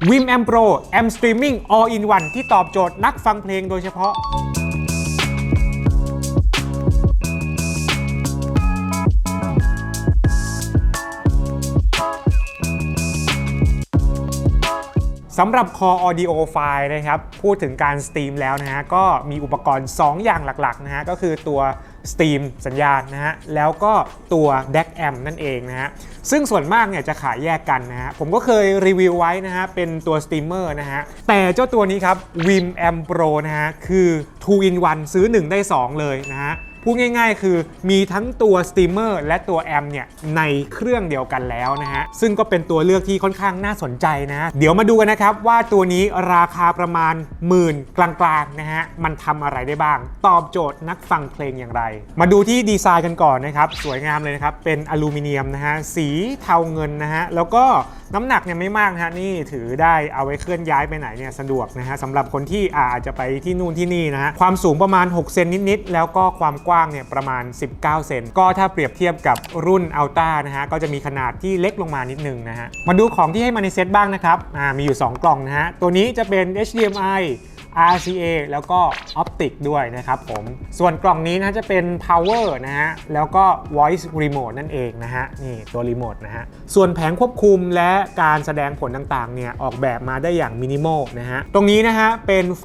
Vim Amp Pro Amp Streaming All in One ที่ตอบโจทย์นักฟังเพลงโดยเฉพาะ สำหรับ Core Audio File นะครับ พูดถึงการสตรีมแล้วนะฮะ ก็มีอุปกรณ์ 2 อย่างหลักๆนะฮะ ก็คือตัว สตรีมสัญญาณนะฮะแล้วก็ตัว DAC Amp นั่นเองนะฮะซึ่งส่วนมากเนี่ยจะขายแยกกันนะฮะผมก็เคยรีวิวไว้นะฮะเป็นตัวสตรีมเมอร์นะฮะแต่เจ้าตัวนี้ครับ Vim Am Pro นะฮะคือ 2 in 1 ซื้อ 1 ได้ 2 เลยนะฮะ พูดง่ายๆ คือมีทั้งตัวสตรีมเมอร์และตัวแอมเนี่ยในเครื่องเดียวกันแล้วนะฮะ ซึ่งก็เป็นตัวเลือกที่ค่อนข้างน่าสนใจนะ เดี๋ยวมาดูกันนะครับว่าตัวนี้ราคาประมาณหมื่นกลางๆนะฮะ มันทำอะไรได้บ้าง ตอบโจทย์นักฟังเพลงอย่างไร มาดูที่ดีไซน์กันก่อนนะครับ สวยงามเลยนะครับ เป็นอลูมิเนียมนะฮะ สีเทาเงินนะฮะ แล้วก็น้ำหนักเนี่ยไม่มากนะฮะนี่ถือได้เอาไว้เคลื่อนย้ายไปไหนเนี่ยสะดวกนะฮะสำหรับคนที่อาจจะไปที่นู่นที่นี่นะฮะความสูงประมาณ6เซนนิดๆแล้วก็ความกว้างเนี่ยประมาณ 19 เซน ก็ถ้าเปรียบเทียบกับรุ่นอัลต้านะฮะ ก็จะมีขนาดที่เล็กลงมานิดนึงนะฮะ มาดูของที่ให้มาในเซตบ้างนะครับ อ่า มีอยู่ 2 กล่องนะฮะ ตัวนี้จะเป็น HDMI RCA แล้วก็ Optic ด้วยนะครับผม ส่วนกล่องนี้นะจะเป็น Power นะฮะ แล้วก็ Voice Remote นั่นเองนะฮะ นี่ตัวรีโมทนะฮะ ส่วนแผงควบคุมและการแสดงผลต่างๆ เนี่ย ออกแบบมาได้อย่างมินิมอลนะฮะ ตรงนี้นะฮะ เป็นไฟ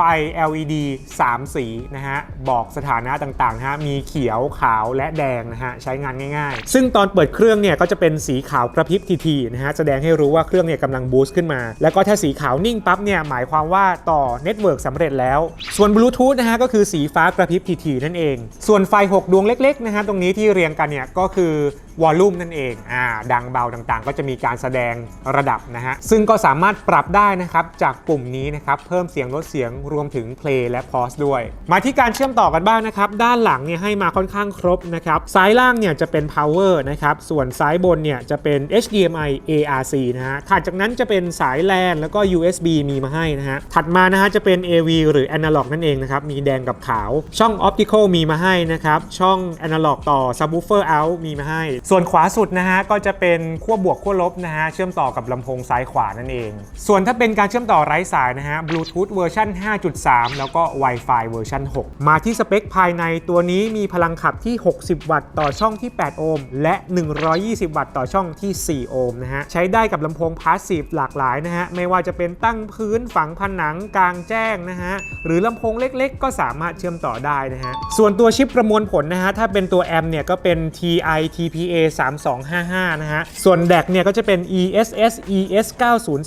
LED 3 สีนะฮะ บอกสถานะต่างๆนะฮะ มีเขียวขาวและแดงนะฮะ ใช้งานง่ายๆ ซึ่งตอนเปิดเครื่องเนี่ยก็จะเป็นสีขาวกระพริบทีๆนะฮะ แสดงให้รู้ว่าเครื่องเนี่ยกำลังบูสต์ขึ้นมา แล้วก็ถ้าสีขาวนิ่งปั๊บเนี่ยหมายความว่าต่อเน็ตเวิร์กสำเร็จแล้ว ส่วนบลูทูธนะฮะก็คือสีฟ้ากระพริบทีๆนั่นเอง ส่วนไฟ 6 ดวงเล็กๆนะฮะตรงนี้ที่เรียงกันเนี่ยก็คือ วอลลุ่มนั่นเองอ่าดังเบาต่างๆ ก็จะมีการแสดงระดับนะฮะ ซึ่งก็สามารถปรับได้นะครับ จากปุ่มนี้นะครับ เพิ่มเสียงลดเสียงรวมถึงเพลย์และพอสด้วย มาที่การเชื่อมต่อกันบ้างนะครับ ด้านหลังเนี่ยให้มาค่อนข้างครบนะครับ ซ้ายล่างเนี่ยจะเป็น power นะครับ ส่วนซ้ายบนเนี่ยจะเป็น HDMI ARC นะฮะ ถัดจากนั้นจะเป็นสาย LAN แล้วก็ USB มีมาให้นะฮะ ถัดมานะฮะจะเป็น AV หรือ Analog นั่นเองนะครับ มีแดงกับขาว ช่อง Optical มีมาให้นะครับ ช่อง Analog ต่อ Subwoofer out มีมาให้ส่วนขวาสุดนะฮะก็จะเป็นขั้วบวกขั้วลบนะฮะเชื่อมต่อกับลำโพงซ้ายขวานั่นเอง ส่วนถ้าเป็นการเชื่อมต่อไร้สายนะฮะ Bluetooth เวอร์ชัน5.3 แล้วก็ Wi-Fi เวอร์ชัน6 มาที่สเปคภายในตัวนี้มีพลังขับที่ 60 วัตต์ต่อช่องที่ 8 โอห์มและ 120 วัตต์ต่อช่องที่ 4 โอห์มนะฮะใช้ได้กับลำโพงพาสซีฟหลากหลายนะฮะไม่ว่าจะเป็นตั้งพื้นฝังผนังกลางแจ้งนะฮะหรือลำโพงเล็กๆ ก็สามารถเชื่อมต่อได้นะฮะส่วนตัวชิปประมวลผลนะฮะถ้าเป็นตัวแอมเนี่ยก็เป็น TI TPA A3255 นะฮะ ส่วน DAC เนี่ยก็จะเป็น ESS ES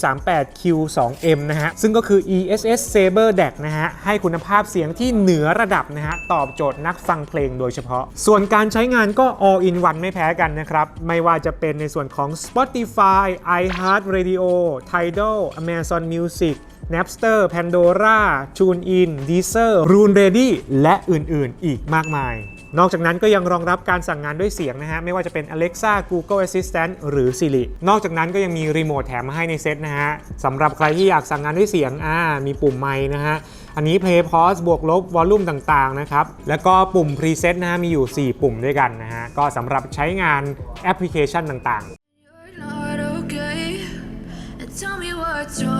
9038 Q2M นะฮะ ซึ่งก็คือ ESS Saber DAC นะฮะ ให้คุณภาพเสียงที่เหนือระดับนะฮะ ตอบโจทย์นักฟังเพลงโดยเฉพาะ ส่วนการใช้งานก็ all in one ไม่แพ้กันนะครับ ไม่ว่าจะเป็นในส่วนของ Spotify iHeartRadio Tidal Amazon Music Napster Pandora TuneIn Deezer Rune Ready และอื่นๆ อีกมากมาย นอกจากนั้นก็ยังรองรับการสั่งงานด้วยเสียงนะฮะ ไม่ว่าจะเป็น Alexa Google Assistant หรือ Siri นอกจากนั้นก็ยังมีรีโมทแถมมาให้ในเซตนะฮะสำหรับใครที่อยากสั่งงานด้วยเสียงอ่ามีปุ่มไมค์นะฮะอันนี้ Play Pause บวกลบวอลลุ่มต่างๆนะครับ แล้วก็ปุ่ม Preset นะฮะมีอยู่ 4 ปุ่มด้วยกันนะฮะ ก็สำหรับใช้งานแอปพลิเคชันต่างๆ tell me what's wrong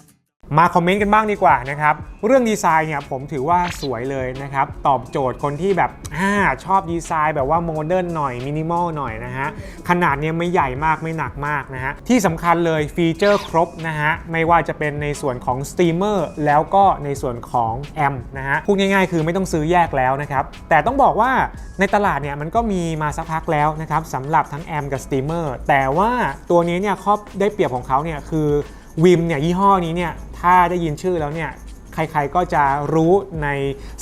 มาคอมเมนต์กันบ้างดีกว่านะครับ เรื่องดีไซน์เนี่ยผมถือว่าสวยเลยนะครับ ตอบโจทย์คนที่แบบอชอบดีไซน์แบบว่าโมเดิร์นหน่อยมินิมอลหน่อยนะฮะ ขนาดเนี่ยไม่ใหญ่มากไม่หนักมากนะฮะ ที่สำคัญเลยฟีเจอร์ครบนะฮะ ไม่ว่าจะเป็นในส่วนของสตรีมเมอร์แล้วก็ในส่วนของแอมนะฮะ พูดง่ายๆ คือไม่ต้องซื้อแยกแล้วนะครับ แต่ต้องบอกว่าในตลาดเนี่ยมันก็มีมาสักพักแล้วนะครับสำหรับทั้งแอมกับสตรีมเมอร์แต่ว่าตัวนี้เนี่ยข้อได้เปรียบของเขาเนี่ยคือ วิมเนี่ยยี่ห้อนี้เนี่ยถ้าได้ยินชื่อแล้วเนี่ยใครๆก็จะรู้ใน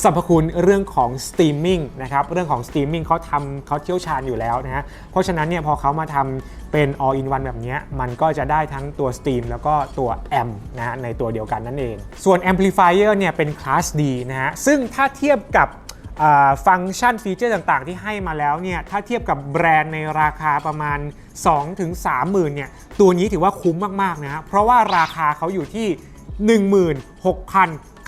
สรรพคุณเรื่องของสตรีมมิ่งนะครับเรื่องของสตรีมมิ่งเขาทำเขาเชี่ยวชาญอยู่แล้วนะฮะเพราะฉะนั้นเนี่ยพอเขามาทำเป็น all in one แบบนี้มันก็จะได้ทั้งตัวสตรีมแล้วก็ตัวแอมนะฮะในตัวเดียวกันนั่นเอง ส่วน amplifier เนี่ยเป็นคลาส D นะฮะซึ่งถ้าเทียบกับ ฟังก์ชันฟีเจอร์ต่างๆ ที่ให้มาแล้วเนี่ยถ้าเทียบกับแบรนด์ในราคาประมาณ 2-3ถึงหมื่นเนี่ยตัวนี้ถือว่าคุ้มมากๆนะฮะเพราะว่าราคาเขาอยู่ที่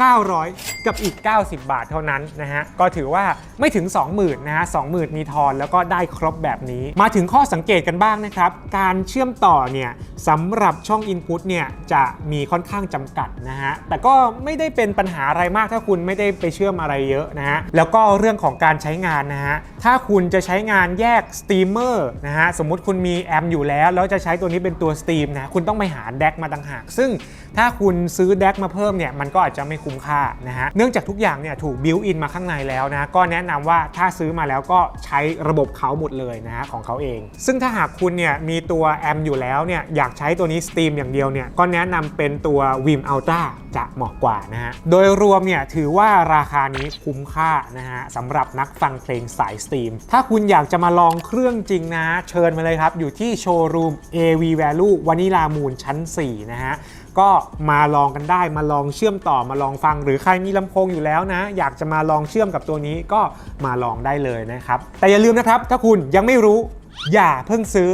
900 กับอีก 90 บาทเท่านั้นนะฮะ ก็ถือว่าไม่ถึง 20,000นะฮะ20,000 มีทอนแล้วก็ได้ครบแบบนี้ มาถึงข้อสังเกตกันบ้างนะครับ การเชื่อมต่อเนี่ยสำหรับช่อง Input เนี่ยจะมีค่อนข้างจำกัดนะฮะ แต่ก็ไม่ได้เป็นปัญหาอะไรมากถ้าคุณไม่ได้ไปเชื่อมอะไรเยอะนะฮะ แล้วก็เรื่องของการใช้งานนะฮะ ถ้าคุณจะใช้งานแยกสตรีมเมอร์นะฮะ สมมติคุณมีแอมอยู่แล้ว แล้วจะใช้ตัวนี้เป็นตัวสตรีมนะ คุณต้องไปหาแดกมาต่างหาก ซึ่งถ้าคุณซื้อแดกมาเพิ่มเนี่ย มันก็อาจจะไม่คุ้มค่านะฮะเนื่องจากทุกอย่างเนี่ยถูกบิวอินมาข้างในแล้วนะก็แนะนำว่าถ้าซื้อมาแล้วก็ใช้ระบบเขาหมดเลยนะฮะของเขาเอง ซึ่งถ้าหากคุณเนี่ยมีตัวแอมอยู่แล้วเนี่ยอยากใช้ตัวนี้สตรีมอย่างเดียวเนี่ยก็แนะนำเป็นตัว Vim Ultra จะเหมาะกว่านะฮะโดยรวมเนี่ยถือว่าราคานี้คุ้มค่านะฮะสำหรับนักฟังเพลงสายสตรีม ถ้าคุณอยากจะมาลองเครื่องจริงนะ เชิญมาเลยครับ อยู่ที่โชว์รูม AV Value วานิลามูลชั้น 4 นะฮะก็มาลองกันได้มาลองเชื่อมต่อมาลองฟัง หรือใครมีลำโพงอยู่แล้วนะ อยากจะมาลองเชื่อมกับตัวนี้ก็มาลองได้เลยนะครับ แต่อย่าลืมนะครับ ถ้าคุณยังไม่รู้อย่าเพิ่งซื้อ